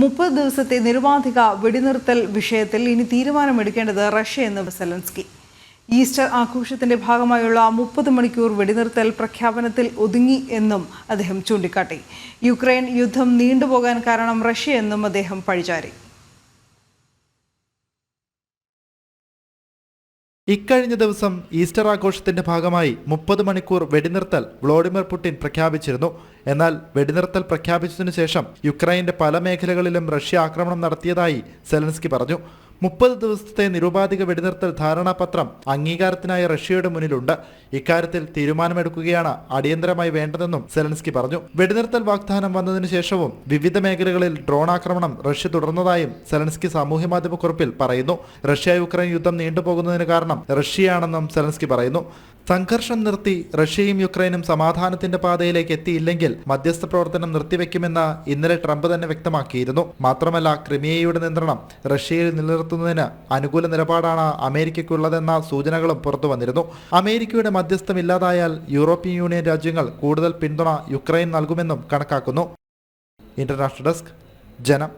മുപ്പത് ദിവസത്തെ നിരുപാധിക വെടിനിർത്തൽ വിഷയത്തിൽ ഇനി തീരുമാനമെടുക്കേണ്ടത് റഷ്യ എന്ന് സെലൻസ്കി. ഈസ്റ്റർ ആഘോഷത്തിന്റെ ഭാഗമായുള്ള മുപ്പത് മണിക്കൂർ വെടിനിർത്തൽ പ്രഖ്യാപനത്തിൽ ഒതുങ്ങി എന്നും അദ്ദേഹം ചൂണ്ടിക്കാട്ടി. യുക്രൈൻ യുദ്ധം നീണ്ടുപോകാൻ കാരണം റഷ്യ എന്നും അദ്ദേഹം പഴിചാരി. ഇക്കഴിഞ്ഞ ദിവസം ഈസ്റ്റർ ആഘോഷത്തിന്റെ ഭാഗമായി മുപ്പത് മണിക്കൂർ വെടിനിർത്തൽ വ്ളോഡിമിർ പുടിൻ പ്രഖ്യാപിച്ചിരുന്നു. എന്നാൽ വെടിനിർത്തൽ പ്രഖ്യാപിച്ചതിനു ശേഷം യുക്രൈന്റെ പല മേഖലകളിലും റഷ്യ ആക്രമണം നടത്തിയതായി സെലൻസ്കി പറഞ്ഞു. മുപ്പത് ദിവസത്തെ നിരുപാധിക വെടിനിർത്തൽ ധാരണാപത്രം അംഗീകാരത്തിനായി റഷ്യയുടെ മുന്നിലുണ്ട്. ഇക്കാര്യത്തിൽ തീരുമാനമെടുക്കുകയാണ് അടിയന്തരമായി വേണ്ടതെന്നും സെലൻസ്കി പറഞ്ഞു. വെടിനിർത്തൽ വാഗ്ദാനം വന്നതിനു ശേഷവും വിവിധ മേഖലകളിൽ ഡ്രോൺ ആക്രമണം റഷ്യ തുടർന്നതായും സെലൻസ്കി സാമൂഹ്യമാധ്യമ കുറിപ്പിൽ പറയുന്നു. റഷ്യ യുക്രൈൻ യുദ്ധം നീണ്ടുപോകുന്നതിന് കാരണം റഷ്യയാണെന്നും സെലൻസ്കി പറയുന്നു. സംഘർഷം നിർത്തി റഷ്യയും യുക്രൈനും സമാധാനത്തിന്റെ പാതയിലേക്ക് എത്തിയില്ലെങ്കിൽ മധ്യസ്ഥ പ്രവർത്തനം നിർത്തിവെക്കുമെന്ന് ഇന്നലെ ട്രംപ് തന്നെ വ്യക്തമാക്കിയിരുന്നു. മാത്രമല്ല ക്രിമിയയുടെ നിയന്ത്രണം റഷ്യയിൽ നിലനിർത്തുന്നതിന് അനുകൂല നിലപാടാണ് അമേരിക്കയ്ക്കുള്ളതെന്ന സൂചനകളും പുറത്തുവന്നിരുന്നു അമേരിക്കയുടെ മധ്യസ്ഥം ഇല്ലാതായാൽ യൂറോപ്യൻ യൂണിയൻ രാജ്യങ്ങൾ കൂടുതൽ പിന്തുണ യുക്രൈൻ നൽകുമെന്നും കണക്കാക്കുന്നു. ഇന്റർനാഷണൽ ഡെസ്ക് ജനം.